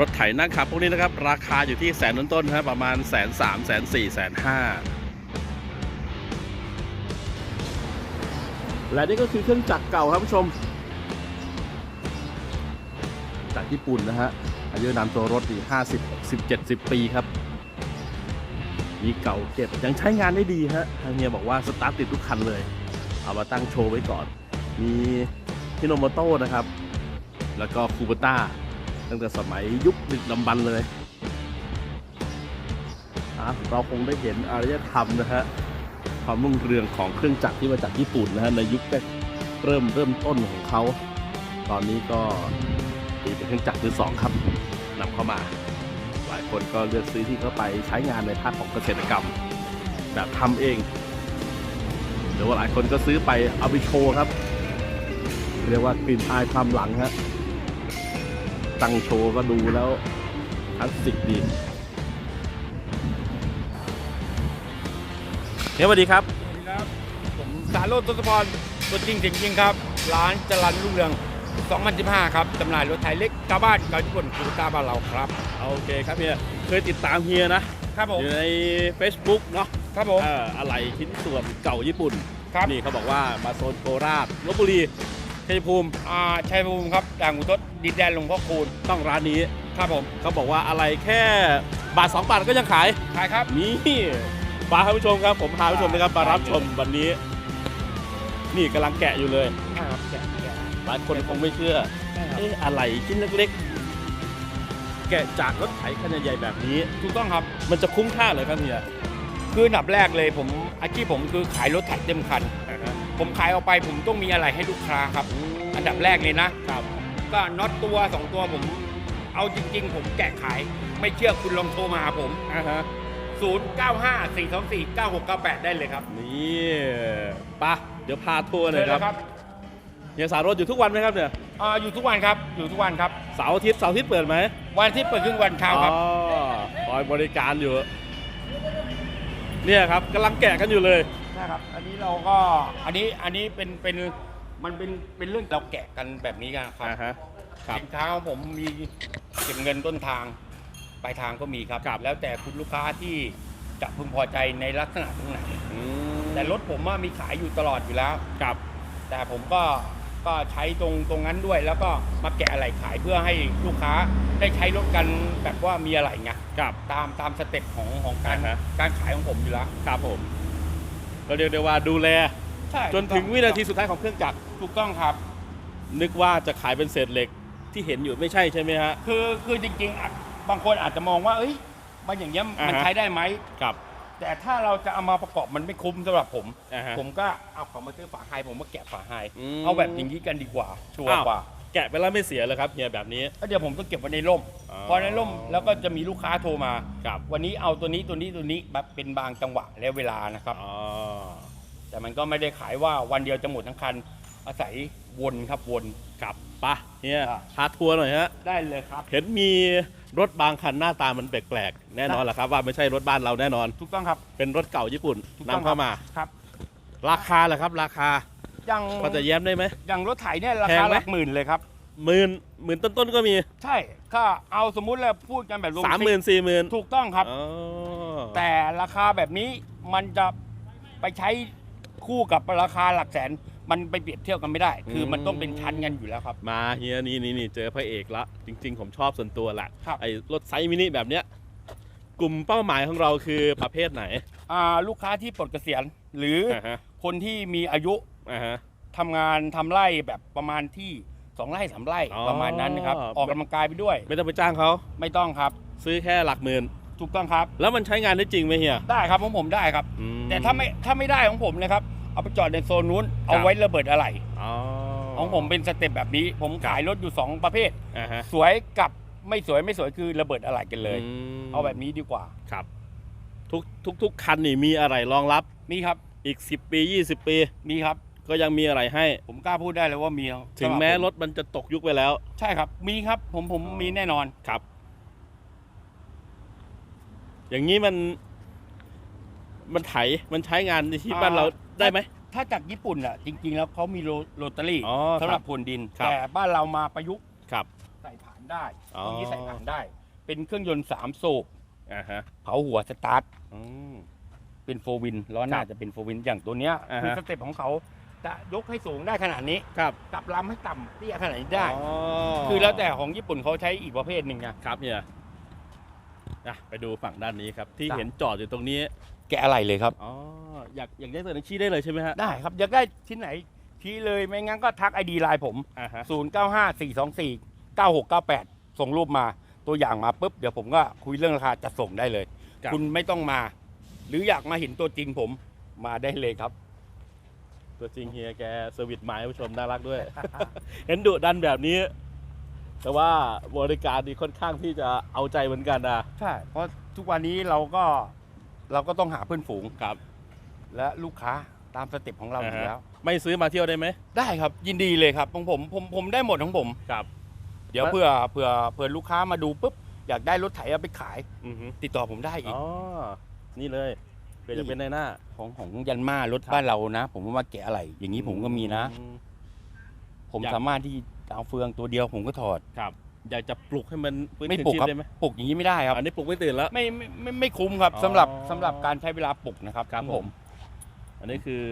รถไถนั่งขับพวกนี้นะครับ ราคาอยู่ที่แสนต้นๆนครับประมาณแสนสามแสนสี่แสนห้าและนี่ก็คือเครื่องจักรเก่าครับผู้ชม จากญี่ปุ่นนะฮะอายุนามตัวรถนี่ห้าสิบสิบเจ็ดสิบปีครับ มีเก่าเก็บยังใช้งานได้ดีฮะทางเฮียบอกว่าสตาร์ทติดทุกคันเลย เอามาตั้งโชว์ไว้ก่อน มีฮิโนโมโต้นะครับ แล้วก็คูเบต้า ตั้งแต่สมัยยุคดึกดำบรรพ์เลยเราคงได้เห็นอารยธรรมนะฮะความรุ่งเรืองของเครื่องจักรที่มาจากญี่ปุ่นนะฮะในยุคแรกเริ่มเริ่มต้นของเขา ตอนนี้ก็ตีเป็นเครื่องจักรมือสองครับนำเข้ามา หลายคนก็เลือกซื้อที่เข้าไปใช้งานในภาคของเกษตรกรรม แบบทำเองหรือว่าหลายคนก็ซื้อไปเอาไปโชว์ครับ เรียกว่ากลิ่นอายความหลังฮะ ตั้งโชว์ก็ดูแล้วคลาสสิกดีเฮ้ยสวัสดีครับ สวัสดีครับ ผมสารโรจน์ทศพรตัวจริงเสียงจริงครับ ร้านจรันรุ่งเรือง 2015 ครับจำหน่ายรถไถเล็กกาบ้านกาญี่ปุ่นคูต้าบ้านเราครับ โอเคครับเฮียเคยติดตามเฮียนะครับผม อยู่ใน Facebook เนาะครับผมเอ่ออะไรชิ้นส่วนเก่าญี่ปุ่นครับ นี่เขาบอกว่ามาโซนโคราชลบบุรีชัยภูมิอ่าชัยภูมิครับด่างอุทศ ดินแดนหลวงพ่อคูณต้องร้านนี้ครับผมเขาบอกว่าอะไรแค่บาท2บาทก็ยังขายขายครับนี่ปาท่านผู้ชมครับ ผมพาผู้ชมนะครับมารับชมวันนี้ นี่กำลังแกะอยู่เลยใช่ครับแกะแกะหลายคนคงไม่เชื่อใช่ครับเอ๊ะอะไรชิ้นเล็กๆ แกะจากรถไถขนาดใหญ่แบบนี้ ถูกต้องครับมันจะคุ้มค่าเลยครับเฮียคืออันดับแรกเลยผมอาชีพผมคือขายรถไถเต็มคัน ผมขายออกไปผมต้องมีอะไรให้ลูกค้าครับ อันดับแรกเลยนะครับ ก็น็อตตัวสองตัวผม เอาจริง ๆ ผมแกะขาย ไม่เชื่อคุณลองโทรมาหาผม อ่าฮะ 0954249698 ได้เลยครับนี่ปะเดี๋ยวพาทัวร์หน่อยเชิญคเลรับยครับเฮียสารถอยู่ทุกวันไหมครับเนี่ย อ่าอยู่ทุกวันครับ อยู่ทุกวันครับ เสาร์อาทิตย์เสาร์อาทิตย์เปิดไหมวันอาที่เปิดครึ่งวันเช้าครับ อ๋อคอยบริการอยู่ เนี่ยครับกำลังแกะกันอยู่เลย ใช่ครับ อันนี้เราก็ อันนี้ อันนี้เป็น เป็น มันเป็นเป็นเรื่องเราแกะกันแบบนี้กันครับอ่าฮะครับ สินค้าของผมมีเก็บเงินต้นทางปลายทางก็มีครับ ครับ แล้วแต่คุณลูกค้าที่จะพึงพอใจในลักษณะตรงไหนอืมแต่รถผมว่ามีขายอยู่ตลอดอยู่แล้วกับ แต่ผมก็ก็ใช้ตรงตรงนั้นด้วย แล้วก็มาแกะอะไรขายเพื่อให้ลูกค้าได้ใช้รถกันแบบว่ามีอะไรไงกับ ตามตามสเต็ปของของการอ่าฮะ การขายของผมอยู่แล้ว ครับผม ก็เรียกได้ว่าดูแล ใช่จนถึงวินาทีสุดท้ายของเครื่องจักรถูกต้องครับ นึกว่าจะขายเป็นเศษเหล็กที่เห็นอยู่ไม่ใช่ใช่ไหมฮะ คือคือจริงๆอะบางคนอาจจะมองว่า เอ้ยมันอย่างเงี้ยมันอ่าฮะ ใช้ได้ไหมกับ แต่ถ้าเราจะเอามาประกอบมันไม่คุ้มสำหรับผม อ่าฮะผมก็เอาของมาซื้อฝาไฮผมมาแกะฝาไฮอืม เอาแบบอย่างนี้กันดีกว่า ชัวร์อ้าวกว่าแกะไปแล้วไม่เสียเลยครับเฮียแบบนี้ แล้วเดี๋ยวผมต้องเก็บไว้ในร่ม อ๋อพอในร่มแล้วก็จะมีลูกค้าโทรมากับ วันนี้เอาตัวนี้ตัวนี้ตัวนี้แบบเป็นบางจังหวะและเวลานะครับ อ๋อ แต่มันก็ไม่ได้ขายว่าวันเดียวจะหมดทั้งคัน อาศัยวนครับวนกับปะเฮียอะพาทัวร์หน่อยฮะ ได้เลยครับ เห็นมีรถบางคันหน้าตามันแปลกๆ แน่นอนแหละครับ ว่าไม่ใช่รถบ้านเราแน่นอน ถูกต้องครับ เป็นรถเก่าญี่ปุ่นถูกต้องนำเข้ามา ครับ ราคาแหละครับ ราคาอย่างพอจะแย้มได้ไหมอย่างรถไถเนี่ยราแพคางไหมหลักหมื่นเลยครับหมื่นหมื่นต้นๆก็มี ใช่ถ้าเอาสมมุติเราพูดกันแบบรวสามหมื่นสี่หมื่นถูกต้องครับอ๋อแต่ราคาแบบนี้มันจะไปใช้ คู่กับราคาหลักแสน มันไปเปรียบเทียบกันไม่ได้ คือมันต้องเป็นชั้นกันอยู่แล้วครับ มาเฮียนี่นี่นี่เจอพระเอกละ จริง ๆ ผมชอบส่วนตัวแหละครับ ไอ้รถไซส์มินิแบบเนี้ยกลุ่มเป้าหมายของเราคือประเภทไหนอ่าลูกค้าที่ปลดเกษียณ หรือออ่าฮะคนที่มีอายุอ่าฮะ ทำงานทำไร่แบบประมาณที่สองไร่สามไร่อ๋อ ประมาณนั้นนะครับ ออกกำลังกายไปด้วย ไม่ต้องไปจ้างเขาไม่ต้องครับ ซื้อแค่หลักหมื่นถูกต้องครับ แล้วมันใช้งานได้จริงไหมเฮียได้ครับของผมได้ครับ อืแต่ถ้าไม่ถ้าไม่ได้ของผมนะครับ เอาไปจอดในโซนนู้นครัเอาบไว้ระเบิดอะไรอ๋อของผมเป็นสเต็ปแบบนี้ ผมขายรถอยู่สองประเภทอ่าฮะสวยกับไม่สวยไม่สวยคือระเบิดอะไรกันเลยมเอาแบบนี้ดีกว่าครับ ทุกทุกทุกคันนี่มีอะไรรองรับมีครับ อีก 10 ปี 20 ปีมีครับ ก็ยังมีอะไรให้ ผมกล้าพูดได้เลยว่ามีถึงแม้สำหบผรถมันจะตกยุคไปแล้ว ใช่ครับ มีครับ ผมผมมีแน่นอนครับ อย่างนี้มัน มันไถมันใช้งานในที่อ่าบ้านเรา ได้ไหม ถ้าจากญี่ปุ่นอะจริง ๆ แล้วเขามีโรโรตารี่อ๋อสำหรับพรวนดิน ครับ แต่บ้านเรามาประยุกต์ครับ ใส่ฐานได้อ๋อพวกนี้ใส่ฐานได้ เป็นเครื่องยนต์สามสูบอ่าฮะเผาหัวสตาร์ทอืม เป็นโฟวินล้อหน้าครับจะเป็นโฟวินอย่างตัวเนี้ยอ่าฮะ คือสเต็ปของเขาจะยกให้สูงได้ขนาดนี้ครับกลับลำให้ต่ำเตี้ยขนาดนี้ได้ อ๋อคือแล้วแต่ของญี่ปุ่นเขาใช้อีกประเภทหนึ่งไงครับเนี่ยอะไปดูฝั่งด้านนี้ครับ ที่ได้เห็นจอดอยู่ตรงนี้ แกะอะไรเลยครับ อ๋ออยากอยากได้ตัวไหนชี้ได้เลยใช่ไหมฮะได้ครับอยากได้ชิ้นไหนชี้เลยไม่งั้นก็ทักไอดีไลน์ผม อ่าฮะ0 9 5 4 2 4 9 6 9 8 ส่งรูปมาตัวอย่างมาปุ๊บเดี๋ยวผมก็คุยเรื่องราคาจะส่งได้เลย ครับคุณไม่ต้องมา หรืออยากมาเห็นตัวจริงผมมาได้เลยครับ ตัวจริงเฮียแกเซอร์วิสไม้ผู้ชมน่ารักด้วย เห็นดุดันแบบนี้ แต่ว่าบริการดีค่อนข้างที่จะเอาใจเหมือนกันนะ ใช่ เพราะทุกวันนี้เราก็ เราก็ต้องหาเพื่อนฝูง ครับ และลูกค้าตามสเต็ปของเราอยู่แล้ว ไม่ซื้อมาเที่ยวได้ไหมได้ครับยินดีเลยครับของผมผมผมได้หมดของผม ครับ เดี๋ยวแล้วเผื่อเผื่อเผื่อลูกค้ามาดูปุ๊บอยากได้รถไถเอาไปขาย อือฮึติดต่อผมได้อีก อ๋อ นี่เลยเพื่อจะเป็นในหน้า ของของยันมารถครับบ้านเรานะ ผมว่าแกะอะไร อย่างนี้ผมก็มีนะอืมผมอยากสามารถที่เอาเฟืองตัวเดียวผมก็ถอด ครับ อยากจะปลุกให้มันฟื้นไม่คืนปลุกชีพครับได้ไหมปลุกอย่างนี้ไม่ได้ครับอันนี้ปลุกไม่ตื่นแล้ว ไม่ไม่ไม่ไม่คุ้มครับอ๋อ สำหรับสำหรับการใช้เวลาปลุกนะครับครับของผม อันนี้คือ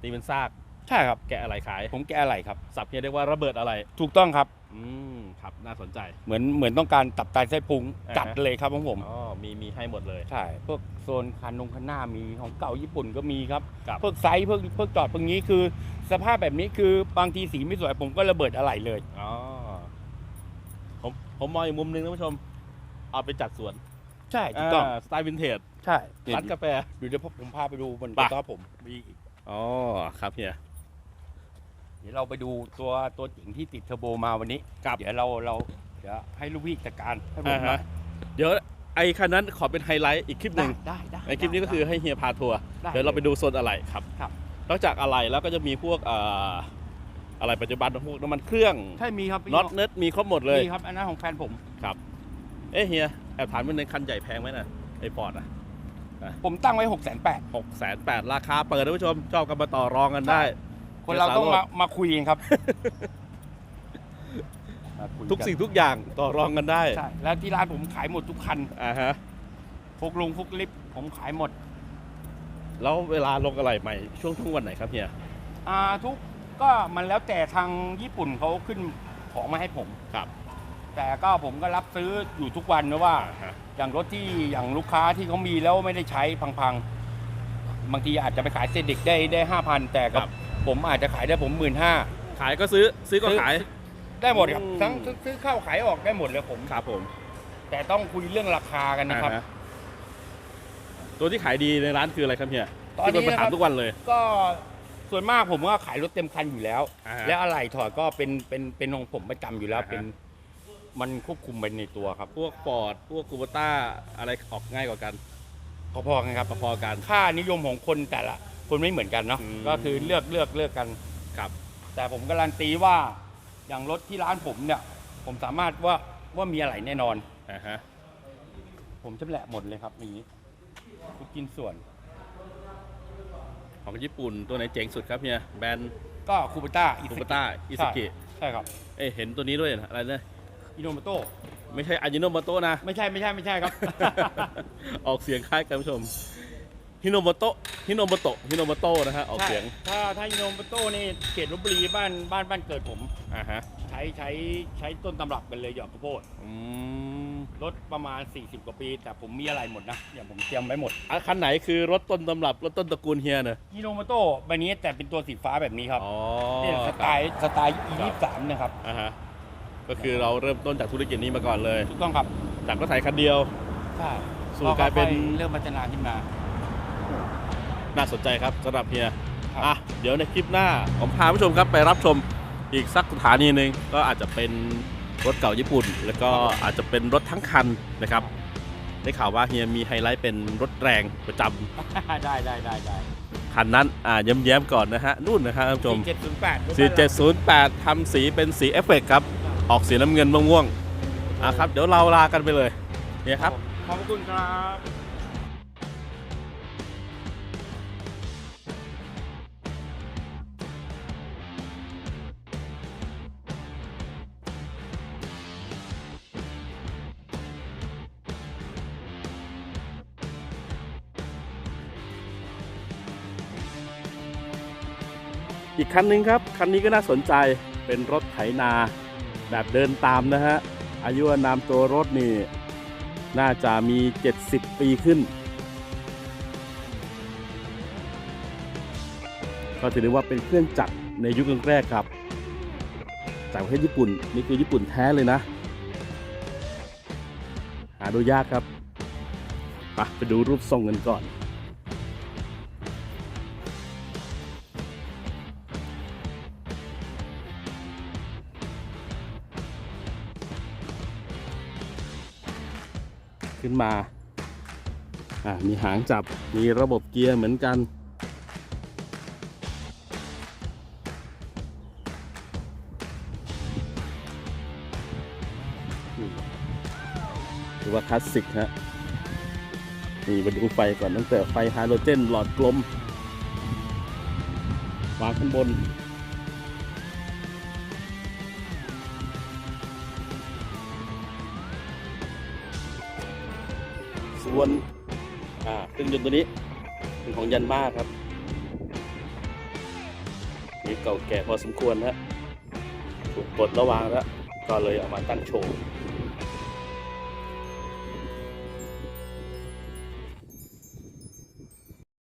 ตีเป็นซากใช่ครับ แกะอะไรขายผมแกะอะไรครับ สับเฮียเรียกว่าระเบิดอะไร ถูกต้องครับอืมครับน่าสนใจ เหมือนเหมือนต้องการตับไตไส้พุงอ่าฮะ จัดเลยครับของผมอ๋อมีมีให้หมดเลย ใช่พวกโซนคันนงคันหน้ามีของเก่าญี่ปุ่นก็มีครับครับ พวกไซส์พวกพวกจอดพวกนี้คือ สภาพแบบนี้คือบางทีสีไม่สวยผมก็ระเบิดอะไรเลย อ๋อ ผมผมมองอีกมุมหนึงท่านผู้ชม เอาไปจัดสวนใช่ถูกต้องาสไตล์วินเทจใช่ร้านกาแฟเดี๋ยวเดี๋ยวผมพาไปดูบนไป กระต๊อบผม มีอีกอ๋อครับเฮีย เดี๋ยวเราไปดูตัวตัวจิ๋งที่ติดเทอร์โบมาวันนี้ครับ เดี๋ยวเราเราเดี๋ยวให้ลูกพี่จัดการให้ผมอ่านะฮะเดี๋ยวไอ้คันนั้นขอเป็นไฮไลท์อีกคลิปหได้นึ่งได้ได้ในคลิปนี้ก็คือให้เฮียพาทัวร์ได้ เดี๋ยวเราไปดูโซนอะไรครับ ครับ นอกจากอะไรแล้วก็จะมีพวกเอ่อ อะไรปัจจุบันพวกน้ำมันเครื่องใช่มีครับน็อตเนิร์ดมีครบหมดเลยมีครับอันนั้นของแฟนผมเอ๊ะเฮียแอบถามว่าในคันใหญ่แพงไหมน่ะไอ้ฟอร์ดอะผมตั้งไว้หกแสนแปดหกแสนแปดราคาเปิดท่านผู้ชมชอบกันมาต่อรองกันได้ คนเราต้องเดี๋ยวมาสารโรจน์มาคุยกันครับมาคุยทุกสิ่งทุกอย่างต่อรองกันได้ใช่แล้วที่ร้านผมขายหมดทุกคันอ่าฮะพวกลงพวกลิฟต์ผมขายหมด แล้วเวลาลงอะไรใหม่ช่วงทุ่งวันไหนครับเฮียอ่าทุก ก็มันแล้วแต่ทางญี่ปุ่นเขาขึ้นของมาให้ผม ครับ แต่ก็ผมก็รับซื้ออยู่ทุกวันนะว่าอ่าฮะ อย่างรถที่อย่างลูกค้าที่เขามีแล้วไม่ได้ใช้พังๆ บางทีอาจจะไปขายเซเด็กได้ได้ห้าพันแต่กับ ผมอาจจะขายได้ผมหมื่นห้า ขายก็ซื้อซื้อก็ซื้อ ขาย ได้หมดครับอืม ทั้งซื้อซื้อเข้าขายออกได้หมดเลยผม ครับผมแต่ต้องคุยเรื่องราคากันนะครับ อ่าฮตัวที่ขายดีในร้านคืออะไรครับเฮียตอนที่นี้คนมานะคถามรับ ทุกวันเลย ก็ ส่วนมากผมก็ขายรถเต็มคันอยู่แล้ว อ่าฮะและอะไหล่ถอดก็เป็นเป็นเป็นของผมประจำอยู่แล้วอ่าฮะ เป็นมันควบคุมไปในตัวครับ พวกฟอร์ดพวกคูเปต้าอะไรออกง่ายกว่ากันพอๆกันครับ พอๆกัน ค่านิยมของคนแต่ละคนไม่เหมือนกันเนาะอืม ก็คือเลือกเลือกเลือกกัน ครับแต่ผมการันตีว่าอย่างรถที่ร้านผมเนี่ย ผมสามารถว่าว่ามีอะไรแน่นอน อ่าฮะผมชำแหละหมดเลยครับอย่างนี้ทุกกินส่วน ของญี่ปุ่นตัวไหนเจ๋งสุดครับเฮียแบรนด์ก็คูเปต้าอิคูสเปกิต้าอิสกิใช่ครับเอ้ยเห็นตัวนี้ด้วยนะอะไรนะอิโนโมโต้ไม่ใช่อายิโนโมโตะนะ ไม่ใช่ไม่ใช่ไม่ใช่ครับ ออกเสียงคล้ายกันผู้ชมฮิโนโมโตะฮิโนโมโตะฮิโนโมโตะนะฮะออกเสียงใช่ถ้าถ้าอิโนโมโต้นี่เขตลบบุรีบ้านบ้านบ้านเกิดผม อ่าฮะ ใช้ใช้ใช้ต้นตำรับกันเลยหยอดข้าวโพดอืม รถประมาณ 40 กว่าปี แต่ผมมีอะไรหมดนะ อย่างผมเตรียมไว้หมด อะคันไหนคือรถต้นตำรับรถต้นตระกูลเฮียเนอะอิโนโมโต้ใบนี้แต่เป็นตัวสีฟ้าแบบนี้ครับอ๋อเนี่ยสไตล์สไตล์ E23 นะครับอ่าฮะก็คือเราเริ่มต้นจากธุรกิจนี้มาก่อนเลย ถูกต้องครับจากรถไถคันเดียว ใช่สู่กลายเป็น ค่อๆเริ่มพัฒนาขึ้นมา น่าสนใจครับสำหรับเฮียครับ อะเดี๋ยวในคลิปหน้าผมพาผู้ชมครับไปรับชมอีกสักสถานีหนึ่งก็อาจจะเป็น รถเก่าญี่ปุ่น แล้วก็อาจจะเป็นรถทั้งคันนะครับ ได้ข่าวว่าเฮียมีไฮไลท์เป็นรถแรงประจำได้ได้ได้ได้คันนั้นอ่าย้ำแย้มๆก่อนนะฮะนู่นนะครับท่านผู้ชม4708 4708 ทำสีเป็นสีเอฟเฟกต์ครับ ออกสีน้ำเงินม่วงๆอะครับ เดี๋ยวเราลากันไปเลยเนี่ยครับ ขอบคุณครับ อีกคันหนึ่งครับ คันนี้ก็น่าสนใจเป็นรถไถนาแบบเดินตามนะฮะ อายุนามตัวรถนี่ น่าจะมี 70 ปีขึ้น ก็ถือได้ว่าเป็นเครื่องจักรในยุคแรกๆครับ จากประเทศญี่ปุ่น นี่คือญี่ปุ่นแท้เลยนะ หาดูยากครับไปไปดูรูปทรงกันก่อน ขึ้นมาอ่ามีหางจับ มีระบบเกียร์เหมือนกัน ถือว่าคลาสสิกฮะ นี่มาดูไฟก่อนตั้งแต่ไฟไฮโดรเจนหลอดกลมวางข้างบน ส่วนอ่าเครื่องยนต์ตัวนี้เป็นของยันมาครับนี่เก่าแก่พอสมควรนะถูกปลดระวางแล้ว ก็เลยเอามาตั้งโชว์